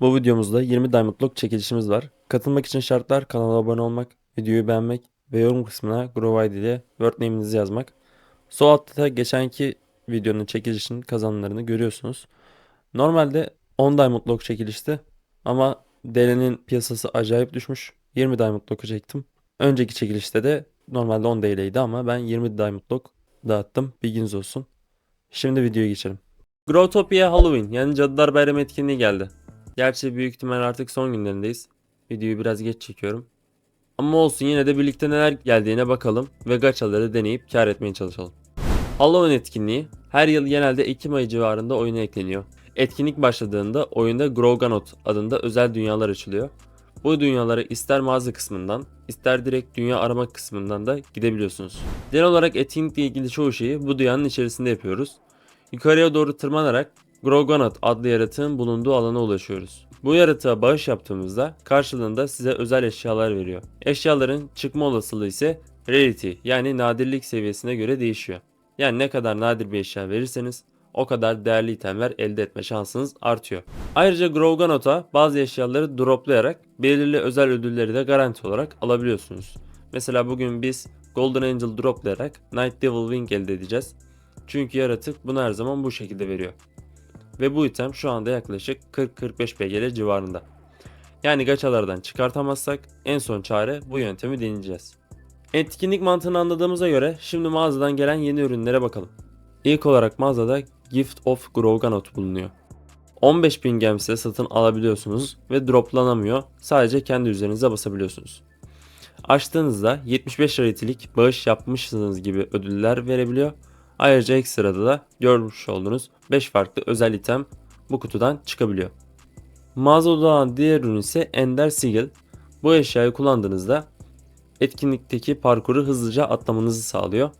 Bu videomuzda 20 Diamondlock çekilişimiz var. Katılmak için şartlar kanala abone olmak, videoyu beğenmek ve yorum kısmına Grow ile word name'inizi yazmak. Sol altta da geçenki videonun çekilişinin kazananlarını görüyorsunuz. Normalde 10 Diamondlock çekilişti ama DL'nin piyasası acayip düşmüş. 20 Diamondlock'u çektim. Önceki çekilişte de normalde 10 DL'ydi ama ben 20 Diamondlock dağıttım. Bilginiz olsun. Şimdi videoya geçelim. Growtopia Halloween yani Cadılar Bayramı etkinliği geldi. Gerçi büyük ihtimal artık son günlerindeyiz. Videoyu biraz geç çekiyorum. Ama olsun yine de birlikte neler geldiğine bakalım ve gachaları deneyip kar etmeye çalışalım. Halloween etkinliği her yıl genelde Ekim ayı civarında oyuna ekleniyor. Etkinlik başladığında oyunda Groganot adında özel dünyalar açılıyor. Bu dünyalara ister mağaza kısmından, ister direkt dünya arama kısmından da gidebiliyorsunuz. Genel olarak etkinlikle ilgili çoğu şeyi bu dünyanın içerisinde yapıyoruz. Yukarıya doğru tırmanarak Groganot adlı yaratığın bulunduğu alana ulaşıyoruz. Bu yaratığa bağış yaptığımızda karşılığında size özel eşyalar veriyor. Eşyaların çıkma olasılığı ise rarity yani nadirlik seviyesine göre değişiyor. Yani ne kadar nadir bir eşya verirseniz o kadar değerli itemler elde etme şansınız artıyor. Ayrıca Groganot'a bazı eşyaları droplayarak belirli özel ödülleri de garanti olarak alabiliyorsunuz. Mesela bugün biz Golden Angel droplayarak Night Devil Wing elde edeceğiz. Çünkü yaratık bunu her zaman bu şekilde veriyor. Ve bu item şu anda yaklaşık 40-45 BGL civarında. Yani gachalardan çıkartamazsak en son çare bu yöntemi deneyeceğiz. Etkinlik mantığını anladığımıza göre şimdi mağazadan gelen yeni ürünlere bakalım. İlk olarak mağazada Gift of Groganot bulunuyor. 15.000 gemse satın alabiliyorsunuz ve droplanamıyor. Sadece kendi üzerinize basabiliyorsunuz. Açtığınızda 75 raritilik bağış yapmışsınız gibi ödüller verebiliyor. Ayrıca ekstrada da görmüş olduğunuz 5 farklı özel item bu kutudan çıkabiliyor. Mağazada olan diğer ürün ise Ender Sigil. Bu eşyayı kullandığınızda etkinlikteki parkuru hızlıca atlamanızı sağlıyor.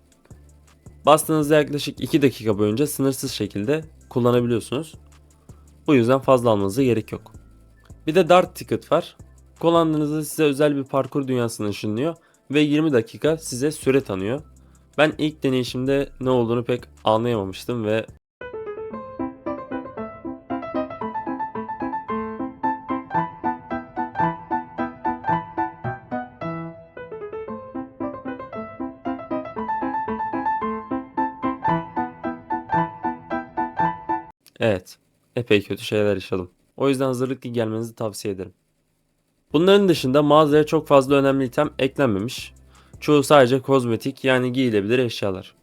Bastığınızda yaklaşık 2 dakika boyunca sınırsız şekilde kullanabiliyorsunuz. Bu yüzden fazla almanıza gerek yok. Bir de Dart Ticket var. Kullandığınızda size özel bir parkur dünyasına ışınlıyor ve 20 dakika size süre tanıyor. Ben ilk deneyişimde ne olduğunu pek anlayamamıştım ve evet epey kötü şeyler yaşadım. O yüzden hazırlıklı gelmenizi tavsiye ederim. Bunların dışında mağazaya çok fazla önemli item eklenmemiş. Çoğu sadece kozmetik yani giyilebilir eşyalar.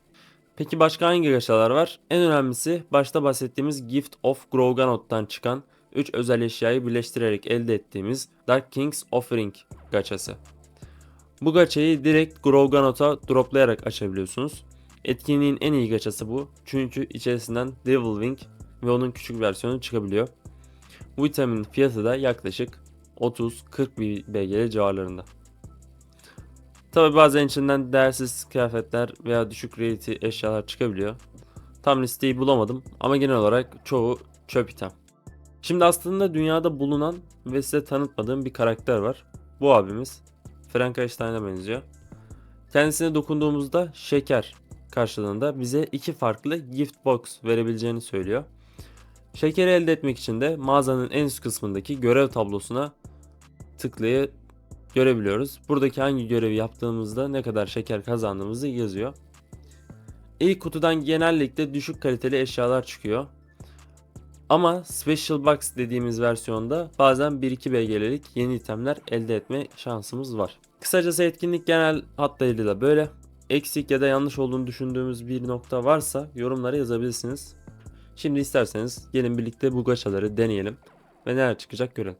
Peki başka hangi gachalar var? En önemlisi başta bahsettiğimiz Gift of Groganot'tan çıkan 3 özel eşyayı birleştirerek elde ettiğimiz Dark King's Offering gachası. Bu gachayı direkt Groganot'a droplayarak açabiliyorsunuz. Etkinliğin en iyi gachası bu. Çünkü içerisinden Devil Wing ve onun küçük versiyonu çıkabiliyor. Bu itemin fiyatı da yaklaşık 30-40 BGL civarlarında. Tabi bazen içinden değersiz kıyafetler veya düşük rarity eşyalar çıkabiliyor. Tam listeyi bulamadım ama genel olarak çoğu çöp item. Şimdi aslında dünyada bulunan ve size tanıtmadığım bir karakter var. Bu abimiz Frankenstein'a benziyor. Kendisine dokunduğumuzda şeker karşılığında bize iki farklı gift box verebileceğini söylüyor. Şekeri elde etmek için de mağazanın en üst kısmındaki görev tablosuna tıklayıp görebiliyoruz. Buradaki hangi görevi yaptığımızda ne kadar şeker kazandığımızı yazıyor. İlk kutudan genellikle düşük kaliteli eşyalar çıkıyor. Ama Special Box dediğimiz versiyonda bazen 1-2 BG'lik yeni itemler elde etme şansımız var. Kısacası etkinlik genel hatlarıyla da böyle. Eksik ya da yanlış olduğunu düşündüğümüz bir nokta varsa yorumlara yazabilirsiniz. Şimdi isterseniz gelin birlikte bu gachaları deneyelim ve neler çıkacak görelim.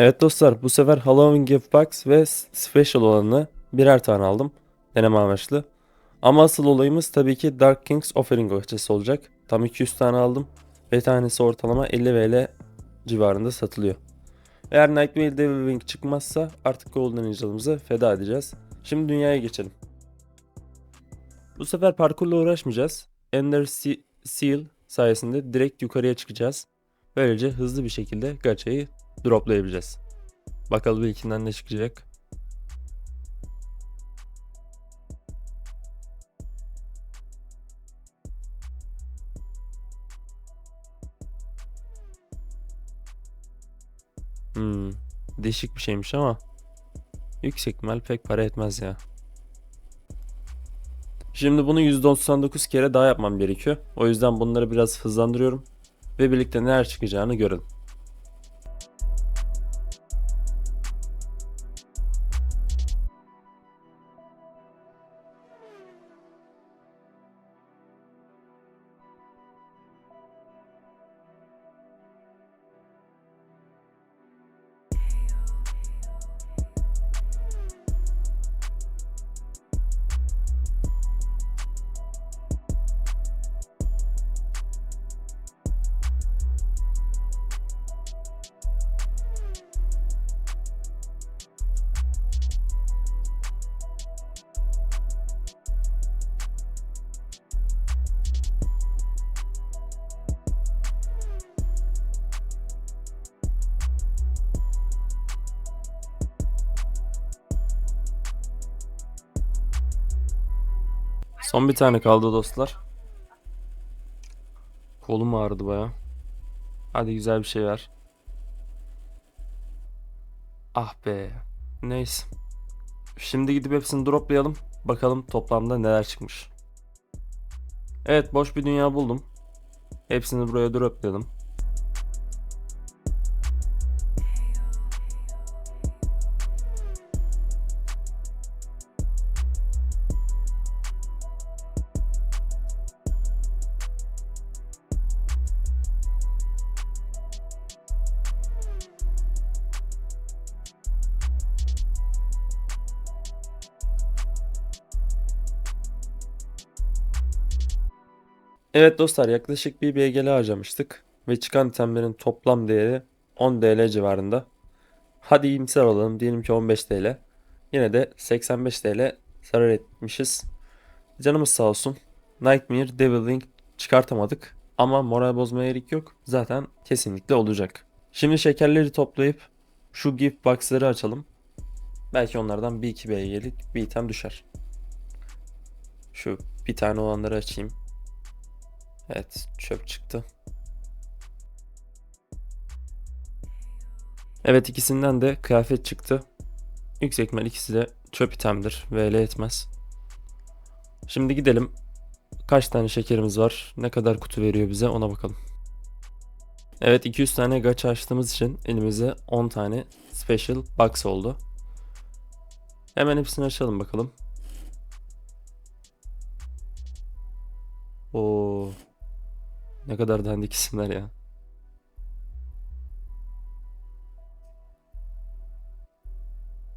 Evet dostlar bu sefer Halloween Gift Box ve Special olanı birer tane aldım. Deneme amaçlı. Ama asıl olayımız tabii ki Dark King's Offering açısı olacak. Tam 200 tane aldım. Ve tanesi ortalama 50 VL civarında satılıyor. Eğer Nightmare Devil Wing çıkmazsa artık Golden Angel'ımızı feda edeceğiz. Şimdi dünyaya geçelim. Bu sefer parkurla uğraşmayacağız. Ender Se- Seal sayesinde direkt yukarıya çıkacağız. Böylece hızlı bir şekilde gacha'yı droplayabileceğiz. Bakalım ilkinden ne çıkacak. Hmm, değişik bir şeymiş ama yüksek ihtimal pek para etmez ya. Şimdi bunu %99 kere daha yapmam gerekiyor. O yüzden bunları biraz hızlandırıyorum ve birlikte neler çıkacağını görün. Son bir tane kaldı dostlar. Kolum ağrıdı baya. Hadi güzel bir şey ver. Ah be. Neyse. Şimdi gidip hepsini droplayalım. Bakalım toplamda neler çıkmış. Evet boş bir dünya buldum. Hepsini buraya droplayalım. Evet dostlar yaklaşık bir BGL harcamıştık ve çıkan itemlerin toplam değeri 10 TL civarında. Hadi iyimser olalım diyelim ki 15 TL. Yine de 85 TL zarar etmişiz. Canımız sağ olsun. Nightmare Devil Wing çıkartamadık ama moral bozmaya gerek yok. Zaten kesinlikle olacak. Şimdi şekerleri toplayıp şu gift box'ları açalım. Belki onlardan bir iki BG'lik bir item düşer. Şu bir tane olanları açayım. Evet çöp çıktı. Evet ikisinden de kıyafet çıktı. Yüksek ihtimal ikisi de çöp itemdir. VL etmez. Şimdi gidelim. Kaç tane şekerimiz var? Ne kadar kutu veriyor bize ona bakalım. Evet 200 tane gacha açtığımız için elimize 10 tane special box oldu. Hemen hepsini açalım bakalım. Oo. Ne kadar dandik isimler ya.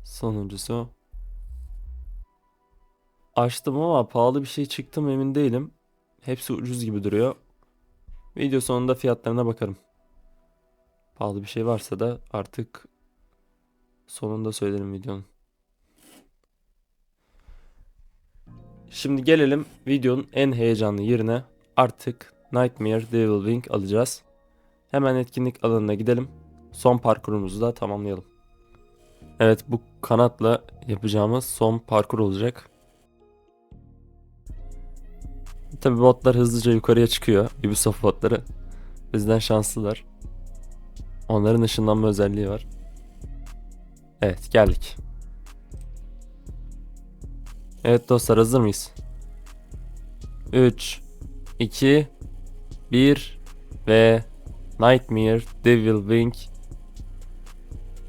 Sonuncusu. Açtım ama pahalı bir şey çıktı mı emin değilim. Hepsi ucuz gibi duruyor. Video sonunda fiyatlarına bakarım. Pahalı bir şey varsa da artık sonunda söylerim videonun. Şimdi gelelim videonun en heyecanlı yerine. Artık Nightmare Devil Wing alacağız. Hemen etkinlik alanına gidelim. Son parkurumuzu da tamamlayalım. Evet bu kanatla yapacağımız son parkur olacak. Tabi botlar hızlıca yukarıya çıkıyor. Ubisoft botları. Bizden şanslılar. Onların ışınlanma özelliği var. Evet geldik. Evet dostlar hazır mıyız? 3 2 1 ve Nightmare Devil Wing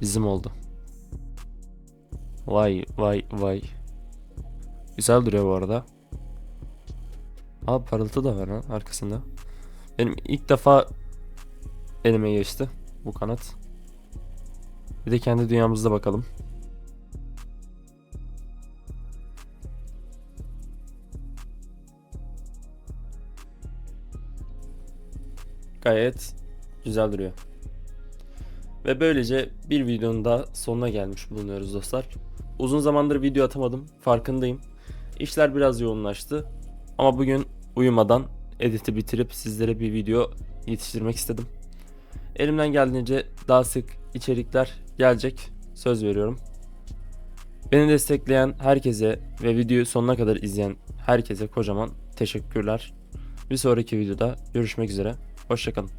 bizim oldu. Vay vay vay. Güzel duruyor bu arada. Abi parıltı da var ha arkasında. Benim ilk defa elime geçti bu kanat. Bir de kendi dünyamızda bakalım. Gayet güzel duruyor. Ve böylece bir videonun da sonuna gelmiş bulunuyoruz dostlar. Uzun zamandır video atamadım farkındayım. İşler biraz yoğunlaştı. Ama bugün uyumadan editi bitirip sizlere bir video yetiştirmek istedim. Elimden geldiğince daha sık içerikler gelecek. Söz veriyorum. Beni destekleyen herkese ve videoyu sonuna kadar izleyen herkese kocaman teşekkürler. Bir sonraki videoda görüşmek üzere. Hoşçakalın.